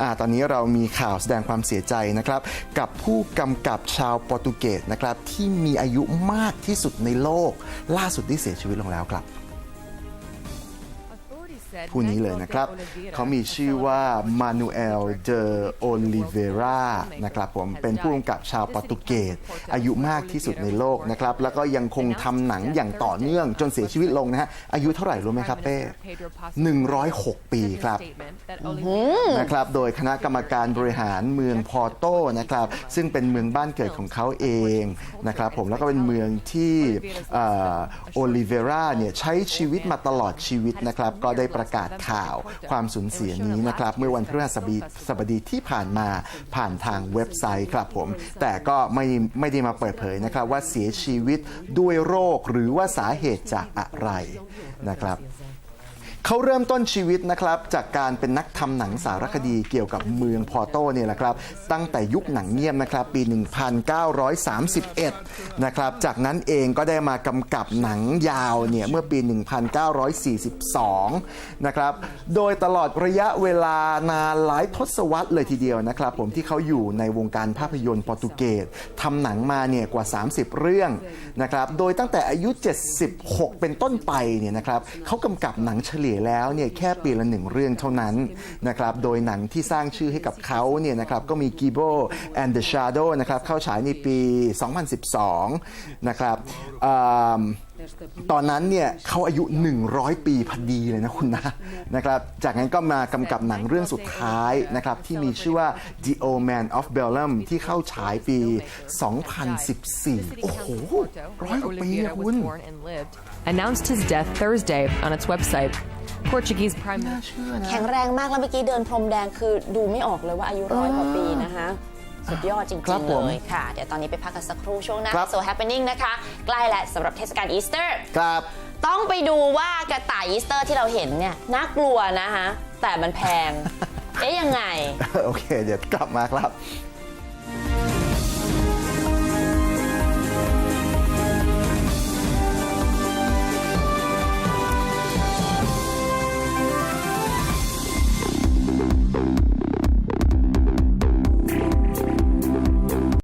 อตอนนี้เรามีข่าวแสดงความเสียใจนะครับ กับผู้กำกับชาวโปรตุเกสนะครับที่มีอายุมากที่สุดในโลก ล่าสุดที่เสียชีวิตลงแล้วครับ ผู้นี้เลยนะครับ เขามีชื่อว่ามานูเอลเดโอลิเวรานะครับผมเป็นผู้กำกับชาวโปรตุเกสอายุมากที่สุดในโลกนะครับ แล้วก็ยังคงทำหนังอย่างต่อเนื่องจนเสียชีวิตลงนะฮะอายุเท่าไหร่รู้ไหมครับเป้106 ปีครับนะครับโดยคณะกรรมการบริหารเมืองพอโตนะครับซึ่งเป็นเมืองบ้านเกิดของเขาเองนะครับผมแล้วก็เป็นเมืองที่โอลิเวราเนี่ยใช้ชีวิตมาตลอดชีวิตนะครับก็ได้ประกาศข่าวความสูญเสียนี้นะครับ เมื่อวันพฤหัสบดีสบดีที่ผ่านมาผ่านทางเว็บไซต์ครับผม แต่ก็ไม่ไม่ได้มาเปิดเผยนะครับ ว่าเสียชีวิตด้วยโรคหรือว่าสาเหตุจากอะไรนะครับ เขาเริ่มต้นชีวิตนะครับจากการเป็นนักทำหนังสารคดีเกี่ยวกับเมืองพอโตเนี่ยแหละครับ ตั้งแต่ยุคหนังเงียบนะครับ ปี 1931 นะครับ จากนั้นเองก็ได้มากำกับหนังยาวเนี่ยเมื่อปี 1942 นะครับ โดยตลอดระยะเวลานานหลายทศวรรษเลยทีเดียวนะครับ ผมที่เขาอยู่ในวงการภาพยนตร์โปรตุเกสทำหนังมาเนี่ยกว่า 30 เรื่องนะครับ โดยตั้งแต่อายุ 76 เป็นต้นไปเนี่ยนะครับเขากำกับหนังเฉลี่ยแล้วเนี่ยแค่ปีละหนึ่งเรื่องเท่านั้นนะครับโดยหนังที่สร้างชื่อให้กับเขาเนี่ยนะครับก็มี Gibo and the Shadow นะครับเข้าฉายในปี 2012 นะครับตอนนั้นเนี่ยเขาอายุ 100 ปีพอดีเลยนะคุณนะนะครับจากนั้นก็มากำกับหนังเรื่องสุดท้ายนะครับที่มีชื่อว่า The Old Man of Bellum ที่เข้าฉายปี 2014 โอ้โหร้อยกว่าปีคุณ announced his death Thursday on its website. Portuguese Prime น่า Minister เชื่อนะแข็งแรงมากแล้วเมื่อกี้เดินพรมแดงคือดูไม่ออกเลยว่าอายุร้อยกว่าปีนะคะ สุดยอดจริครับงๆผมเลยค่ะ เดี๋ยวตอนนี้ไปพักกันสักครู่ช่วงหน้า ครับ So Happening นะคะ ใกล้แล้วสำหรับเทศกาลอีสเตอร์ ครับ ต้องไปดูว่ากระต่ายอีสเตอร์ที่เราเห็นเนี่ยน่ากลัวนะคะ แต่มันแพง เอ๊ยยังไง โอเค เดี๋ยวกลับมาครับ